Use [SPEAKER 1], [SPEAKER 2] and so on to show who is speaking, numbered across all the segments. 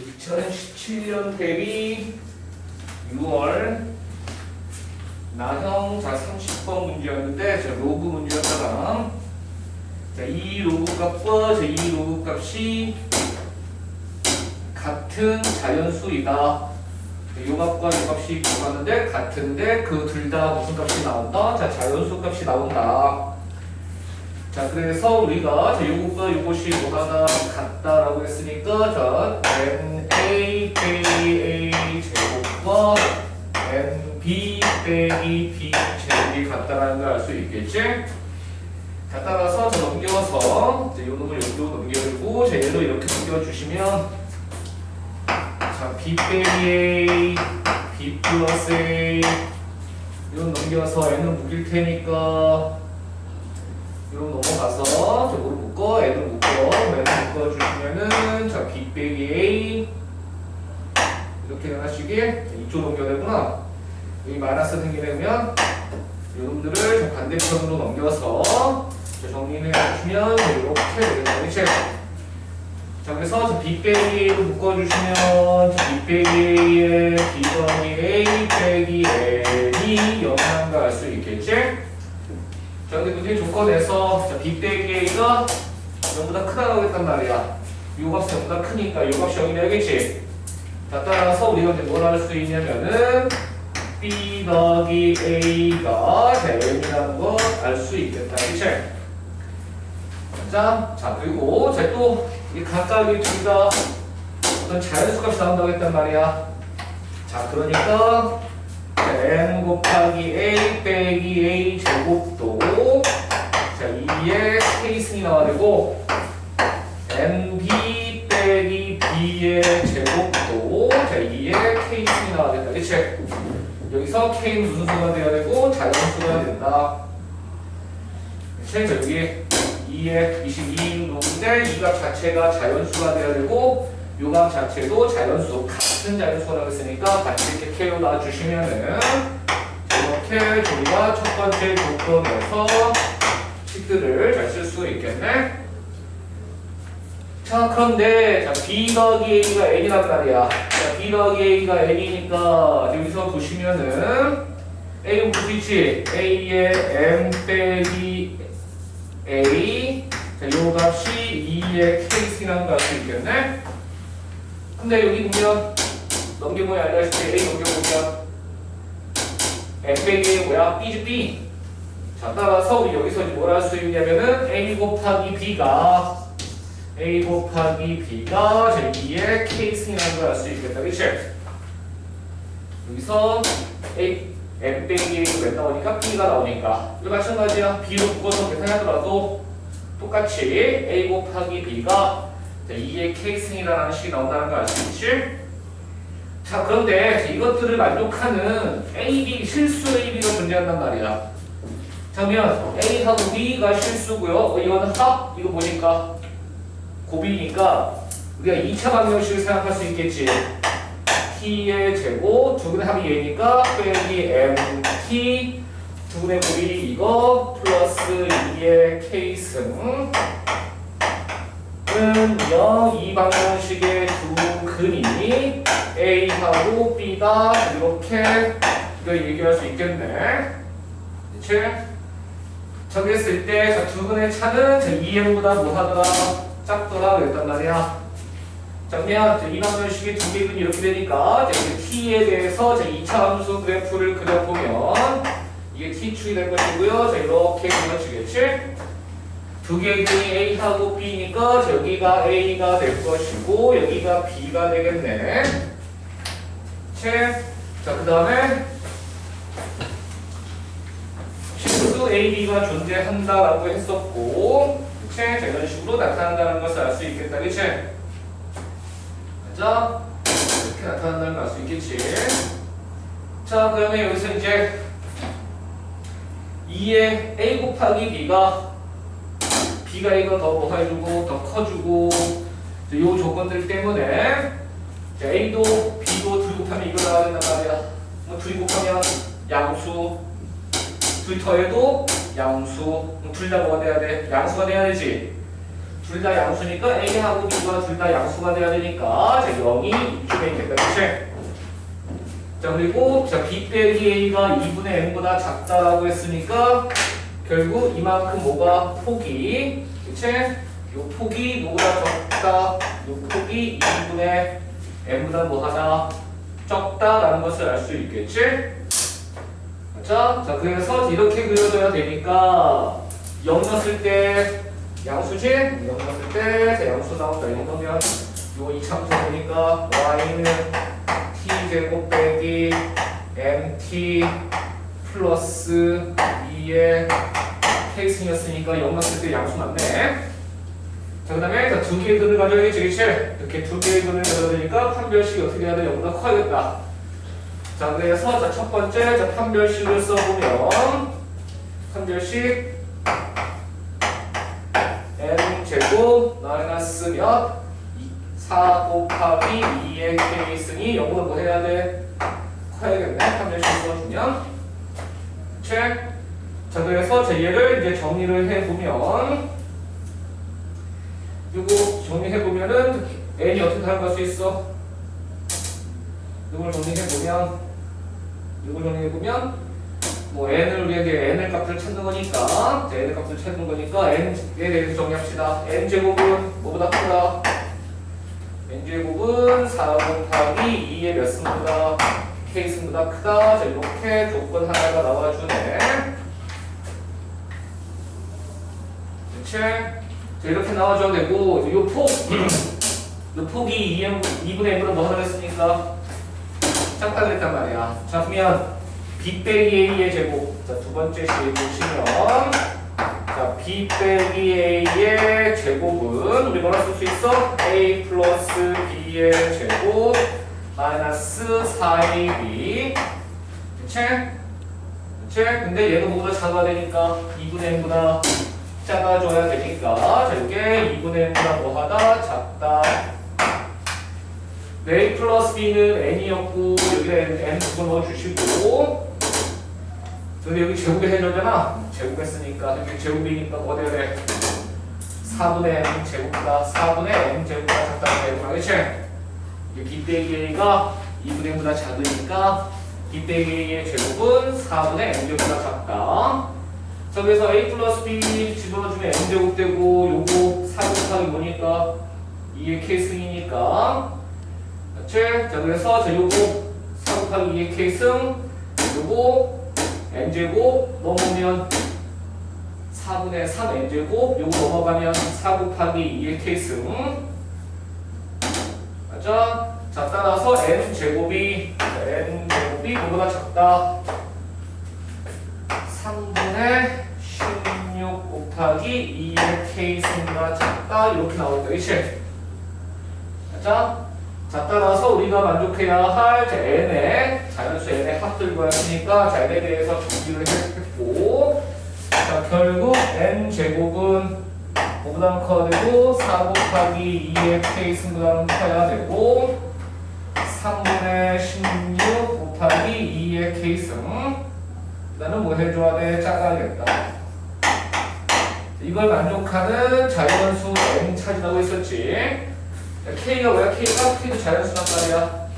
[SPEAKER 1] 2017년 대비 6월 나형 자 30번 문제였는데 자 로그 문제였다가 자이 로그 값과 자이 로그 값이 같은 자연수이다. 요 값과 요 값이 비교하는데 같은데 그 둘 다 무슨 값이 나온다? 자 자연수 값이 나온다. 자 그래서 우리가 자 요것과 요것이 뭐가 같다라고 했으니까 자 n a 빼기 a 제곱과 n b 빼기 b 제곱이 같다라는 걸 알 수 있겠지? 자 따라서 자 넘겨서 이제 요 놈을 여기로 넘겨주고 자 얘를 이렇게 넘겨주시면 자 b 빼기 a b 플러스 a 이건 넘겨서 n은 묶일 테니까 이로 넘어가서 저거를 묶어 애들 묶어 애들 묶어주시면은 자 b 빼기 a 이렇게 하시게 이쪽 넘겨야 되구나 여기 마이너스 생기려면 이놈들을 저 반대편으로 넘겨서 저 정리를 해주시면 이렇게 되겠다 그치? 자 그래서 저 b 빼기 a로 묶어주시면 저 b 빼기 a에 b 더하기 a 빼기 n이 있겠지? 문제 조건에서 a가 0보다 크다고 했단 말이야. 요 값이 0보다 크니까 요 값이 0이 되겠지. 자, 따라서 우리가 이제 뭘 할 수 있냐면은 b 더하기 a가 자, m이라는 거알수 있겠다. 그치? 자, 자, 그리고 자, 또이 각각이 둘 다 어떤 자연수 값이 나온다고 했단 말이야. 자, 그러니까 n 곱하기 a 빼기 a 제곱도 자 2의 k승이 나와야 되고 nb 빼기 b의 제곱도 자 2의 k승이 나와야 된다 그치? 여기서 k는 무슨 수가 돼야 되고 자연수가 된다 그치? 자 여기 2의 22인데 이값 자체가 자연수가 돼야 되고 요값 자체도 자연수 같은 자연수라고 했으니까 같이 이렇게 케어 놔주시면은 이렇게 저희가 첫 번째 조건에서 식들을 잘 쓸 수 있겠네. 자 그런데 자 b 더하기 a가 n이란 말이야. 자 b 더하기 a가 n이니까 여기서 보시면은 a는 볼수 있지. a의 m 빼기 a 자 요 값이 2의 k승이라는 걸알수 있겠네. 근데 여기 보면 넘겨보면 알다시피 A 넘겨보면 M 빼기 뭐야? B지 B 자 따라서 우리 여기서 이제 뭘 할 수 있냐면은 A 곱하기 B가 A 곱하기 B가 제 2의 K승이라는 걸 알 수 있겠다 그치? 여기서 A M 빼기 A가 왜 나오니까 B가 나오니까 이거 마찬가지야 B로 묶어서 계산하더라도 똑같이 A 곱하기 B가 자, 2의 K승이라는 식이 나온다는 거알수 있지? 자, 그런데 이것들을 만족하는 A, B, 실수 A, B가 존재한단 말이야. 자, 그러면 A하고 B가 실수고요. 어, 이거는 합, 이거 보니까 곱이니까 우리가 2차 방정식을 생각할 수 있겠지. T의 제곱, 두 분의 합이 얘니까 빼기 MT, 두 분의 곱이 이거 플러스 2의 K승 은요 이 방정식의 두 근이 A하고 B다 이렇게 이거 얘기할 수 있겠네. 그치? 정했을 때 자, 두 근의 차는 2m보다 뭐하더라? 작더라 그랬단 말이야. 정면 이 방정식의 두 개근이 이렇게 되니까 이제 t에 대해서 자, 2차 함수 그래프를 그려보면 이게 t축이 될 것이고요. 자, 이렇게 그려지겠지? 두 개의 근이 A하고 B니까 여기가 A가 될 것이고 여기가 B가 되겠네. 채. 자, 그 다음에 실수 A, B가 존재한다라고 했었고 채. 자, 이런 식으로 나타난다는 것을 알 수 있겠다. 그치? 맞아? 이렇게 나타난다는 걸 알 수 있겠지? 자, 그러면 여기서 이제 2의 A 곱하기 B가 B가 이거 더뭐 해주고 더 커주고 이 조건들 때문에 A도 B도 둘 곱하면 이거 나와야 된단 말이야. 뭐 둘이 곱하면 양수 둘 더해도 양수 둘 다 뭐가 돼야 돼? 양수가 돼야 되지. 둘 다 양수니까 A하고 B가 둘 다 양수가 돼야 되니까 자 0이 이쪽에 있겠다 그치? 자 그리고 자 B 빼기 A가 2분의 M보다 작다라고 했으니까 결국 이만큼 뭐가 폭이 그치? 요 폭이 뭐보다 적다 요 폭이 2분의 M보다 뭐하다 적다라는 것을 알 수 있겠지? 자, 자 그래서 이렇게 그려줘야 되니까 0 넣었을 때 양수지? 0 넣었을 때 자, 양수 나온다 이런 거면 요 이참수 보니까 y는 t제곱 빼기 mt 플러스 2의 k승이었으니까 0 넣었을 때 양수 맞네 자, 그 다음에 두 개의 근을 가져야겠지, 그치? 이렇게 두 개의 근을 가져야 되니까 판별식이 어떻게 해야 돼? 0보다 커야겠다. 자, 그래서 자, 첫 번째 자, 판별식을 써보면 판별식 n 제곱 마이너스 몇? 4 곱하기 2의 k승이 0보다 뭐 해야 돼? 커야겠네, 판별식 써주면. 그치? 자, 그래서 자, 얘를 이제 정리를 해보면 이거 정리해보면은 n이 어떻게 사용할 수 있어? 이걸 정리해보면 이걸 정리해보면 뭐 n을 이제 n의 값을 찾는 거니까 자, n의 값을 찾는 거니까 n에 대해서 정리합시다 n 제곱은 뭐보다 크다? n 제곱은 4 곱하기 2의 몇 승보다 k 승보다 크다 자 이렇게 조건 하나가 나와주네 그치? 자, 이렇게 나와줘야 되고, 이 폭, 이 폭이 2M, 2분의 M보다 뭐 하나 했으니까? 짝다 그랬단 말이야. 자, 그러면 B 빼기 A의 제곱. 자, 두 번째 식 보시면, 자, B 빼기 A의 제곱은 우리 뭐라 쓸 수 있어? A 플러스 B의 제곱 마이너스 4AB. 그치? 그치? 근데 얘가 뭐보다 작아야 되니까 2분의 M보다 작아져야 되니까 자 이게 2분의 n보다 뭐하다 작다 a 플러스 b는 n이었고 여기에 n 두번 넣어주시고. 근데 여기 제곱에 해줘잖아. 제곱했으니까 여기 제곱이니까 뭐 돼야 돼? 4분의 n 제곱보다 4분의 n 제곱보다 작다는 되구나? 그치? 이게 b 빼기 a가 2분의 n보다 작으니까 b 빼기 a의 제곱은 4분의 n 제곱보다 작다. 자 그래서 a 플러스 b 집어넣어주면 n제곱 되고 요거 4 곱하기 뭐니까? 2의 k승이니까 그치? 자 그래서 자 요거 4 곱하기 2의 k승 요거 n제곱 넘으면 4분의 3 n제곱 요거 넘어가면 4 곱하기 2의 k승 맞죠? 자 따라서 n제곱이 n제곱이 뭐보다 작다 3분의 16 곱하기 2의 k승보다 작다 이렇게 나오겠다 그치? 자, 자 따라서 우리가 만족해야 할 자, n의 자연수 n의 합들 구했으니까 자 n에 대해서 정리를 했고 자 결국 n 제곱은 뭐보다 커야 되고 4 곱하기 2의 k승보다 커야 되고 3분의 16 곱하기 2의 k승 나는 뭐 해줘야 돼? 작아야겠다. 이걸 만족하는 자연수 n 찾으라고 했었지. K가 뭐야? k가 k도 자연수란 말이야.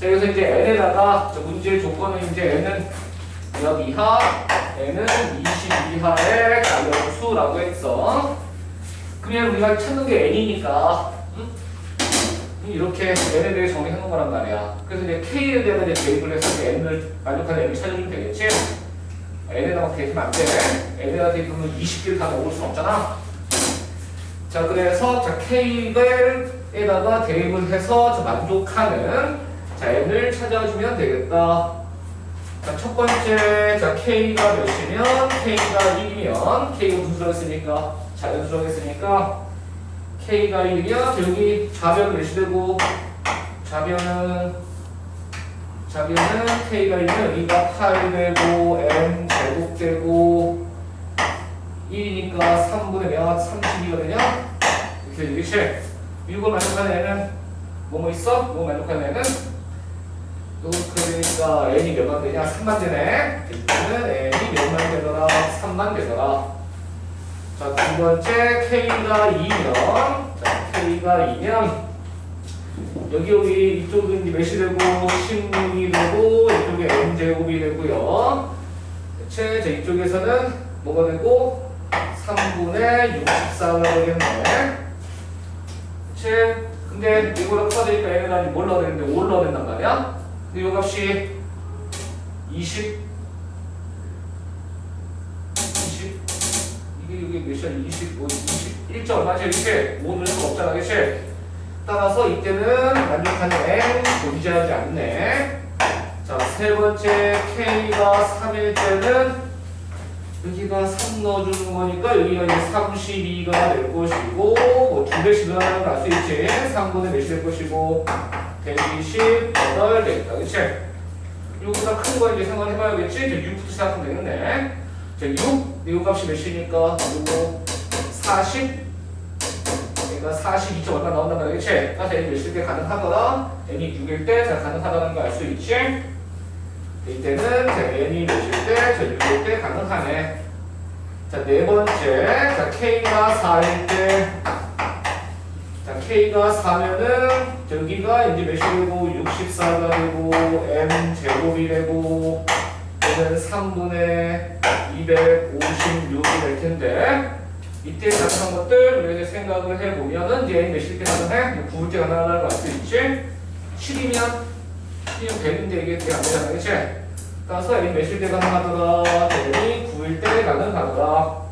[SPEAKER 1] 자, 여기서 이제 n에다가 저 문제의 조건은 이제 n은 몇 이하, n은 20 이하의 자연수라고 했어. 그러면 우리가 찾는 게 n이니까 응? 이렇게 n에 대해 정리하는 거란 말이야. 그래서 이제 k에 대한 이제 대입을 해서 이제 n을 만족하는 n을 찾아주면 되겠지. n에다가 대입하면 안 돼. n에다가 대입하면 20개를 다 넣을 수 없잖아. 자, 그래서 자 k에다가 대입을 해서 저 만족하는 자 n을 찾아주면 되겠다. 자, 첫 번째 자 k가 몇이면 k가 1이면 k가 무슨 했으니까? 자연수라고 했으니까 k가 1이면 여기 좌변 몇이 되고? 좌변은 좌변은 k가 1이면 여기가 8 되고 n 제곱 되고 1이니까 3분의 몇? 30이거든요 이렇게 되겠지 이걸 만족하는 애는 뭐뭐 있어? 뭐 만족하는 애는? 이렇게 되니까 n이 몇만 되냐? 3만 되네. 이때는 n이 몇만 되더라? 3만 되더라. 자, 두 번째 K가 2면, 자, K가 2면, 여기 여기 이쪽은 몇이 되고? 16이 되고 이쪽에 n 제곱이 되고요. 제, 자 이쪽에서는 뭐가 되고 3분의 64가 되겠네. 제 근데 이거랑 커지니까 n은 아니 뭘 넣어야 되는데 5를 넣어야 된단 말이야. 근데 이 값이 20 20 이게 이게 몇이야? 25 21점 얼마지 이렇게 5 넣을 없잖아 그치? 따라서 이때는 만족하는 n 존재하지 않네. 자, 세 번째 K가 3일 때는 여기가 3 넣어주는 거니까 여기가 이제 32가 될 것이고 뭐두 배씩 늘어나는 거알수 있지? 3분의 몇이 될 것이고 128 되겠다. 그치? 이거보다 큰 거 이제 생각해봐야겠지? 저 6부터 시작하면 되겠네. 자, 6, 이 값이 몇이니까 그리고 40 그러니까 42점 얼마 나온단 그치? 따라서 n이 몇일 때 가능하거나 n이 6일 때 자, 가능하다는 거 알 수 있지? 이때는 자, n이 몇일 때, 자, 6일 때 가능하네. 자, 네 번째, 자, k가 4일 때, 자, k가 4면은 여기가 이제 몇이 되고 64가 되고 n 제곱이 되고 얘는 3분의 256이 될 텐데 이때 가능한 것들 우리가 생각을 해보면은 이제 몇일 때 가능해? 9일 때알수 있지? 7이면 7이면 100인데 이게 되게 안 되잖아 그치? 따라서 n 몇일 때 가능하더라? n이 9일 때 가능하더라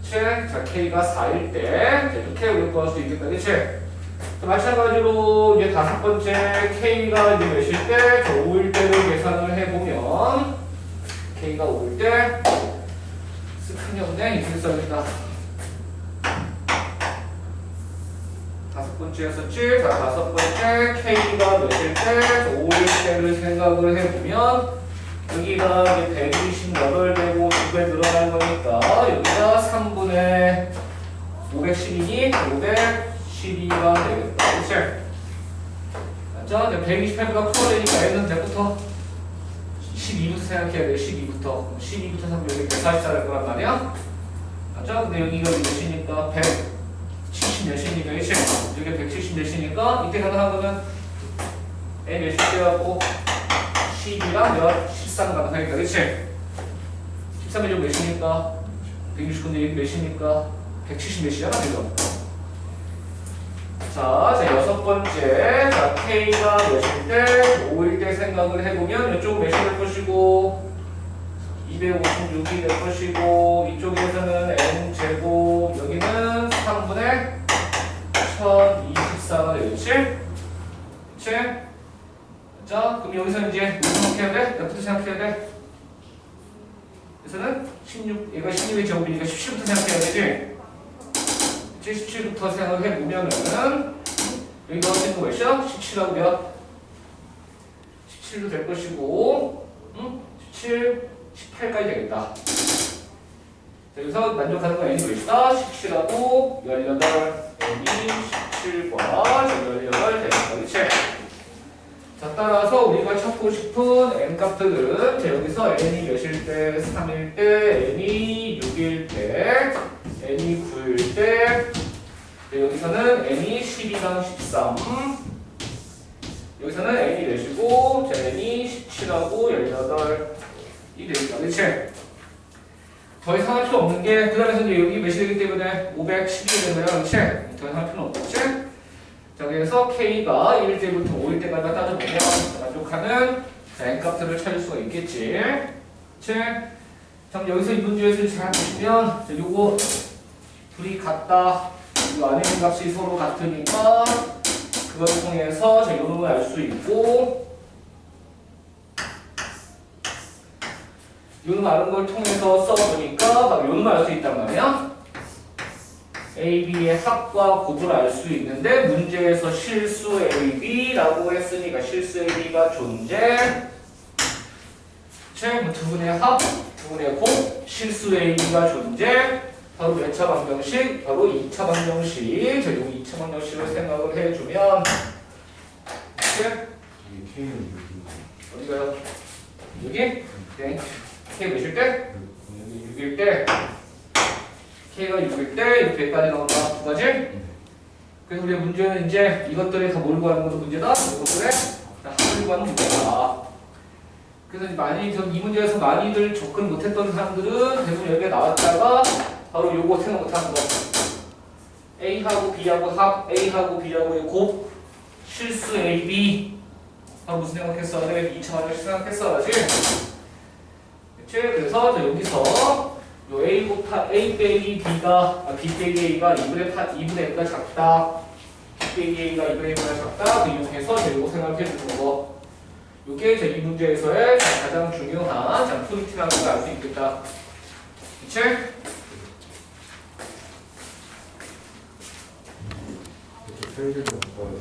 [SPEAKER 1] 그치? 자 k가 4일 때 자, 이렇게 우리 구할 수 있겠다 그치? 자, 마찬가지로 이제 다섯 번째 k가 이제 몇일 때? 저 5일 때를 계산을 해보면 k가 5일 때 스크린이 없네 이렇게 써야겠다 다섯 번째였었지 자 다섯 번째 K가 몇일 때 5일 때를 생각을 해보면 여기가 이제 128되고 2배 늘어난 거니까 여기가 3분의 512니 512가 되겠다 그치? 맞죠? 128보다 커야 되니까 N은 대부터 12부터 생각해야 돼, 12부터. 12부터 생각하면 여기 144될 거란 말이야? 맞죠? 근데 여기가 몇이니까 170 몇이니까, 그치? 여기가 170 몇이니까, 이때 가능한 거는 A 때하고 12랑 몇? 13 가능하니까, 그치? 13이 좀 몇이니까? 169인데 여기 몇이니까? 170 몇이잖아, 지금. 자, 자 여섯 번째, 자 K가 몇일 때, 5일 때 생각을 해보면 이쪽 몇이 될 것이고 256이 될 것이고 이쪽에서는 n 제곱 여기는 3분의 1024가 되겠지? 그치? 자, 그럼 여기서 이제 무슨 생각해야 돼? 몇부터 생각해야 돼? 여기서는 16, 얘가 16의 제곱이니까 17부터 생각해야 되지? 17부터 생각해 보면은 여기가 어떤 거 몇이야? 17하고 몇? 17도 될 것이고 응? 17, 18까지 되겠다. 자, 여기서 만족하는 건 n이 몇이다? 17하고 18, n이 17과 18 되겠다. 그치? 자, 따라서 우리가 찾고 싶은 n 값들은 자, 여기서 n이 몇일 때, 3일 때, n이 6일 때, n이 9일 때, 네, 여기서는 n이 12랑 13, 여기서는 n이 자, n이 17하고 18이 되겠다. 그치? 더 이상 할 필요 없는 게, 그 다음에서 이제 여기 몇이 되기 때문에 512가 되는 거야. 그치? 더 이상 할 필요 없겠지? 자, 그래서 K가 1일 때부터 5일 때까지 따져보면 만족하는 n 값들을 찾을 수가 있겠지. 그치? 자, 여기서 이 문제에서 잘 보시면, 자, 요거 둘이 같다. 이 안에 있는 값이 서로 같으니까 그걸 통해서 놈을 알 수 있고 요놈 아는 걸 통해서 써보니까 바로 요 놈을 알수 있단 말이야. A, B의 합과 곱을 알 수 있는데 문제에서 실수 A, B라고 했으니까 실수 A, B가 존재 두 분의 합, 두 분의 곱, 실수 A, B가 존재 바로 몇 차 방정식? 바로 2차 방정식. 자, 요 2차 방정식을 생각을 해주면
[SPEAKER 2] 이렇게 K는 여기
[SPEAKER 1] 어디 가요? 여기? 네. K 몇일 때?
[SPEAKER 2] 여기
[SPEAKER 1] 여기 6일 때 K가 6일 때 이렇게 100까지 나온다. 두 가지. 그래서 우리 문제는 이제 이것들에 다 몰고 하는 것도 문제다. 이것들에 다 합을 구하는 문제다. 그래서 많이 저이 문제에서 많이들 접근 못했던 사람들은 대부분 여기에 나왔다가 바로 요거 생각 못하는 거. A하고 B하고 합, A하고 B하고의 곱, 실수 A, B. 바로 무슨 생각했어? 내가 2차원을 생각했어야지. 그치? 그래서 저 여기서 요 A 곱하 A 빼기 B가 아, B 빼기 A가 2분의 8, 2분의 N가 작다. B 빼기 A가 2분의 N가 작다. 그 이용해서 저 요거 생각해 주는 거. 요게 제 이 문제에서의 가장 중요한 자, 포인트라는 걸 알 수 있겠다. 그치?
[SPEAKER 2] 편의점 가서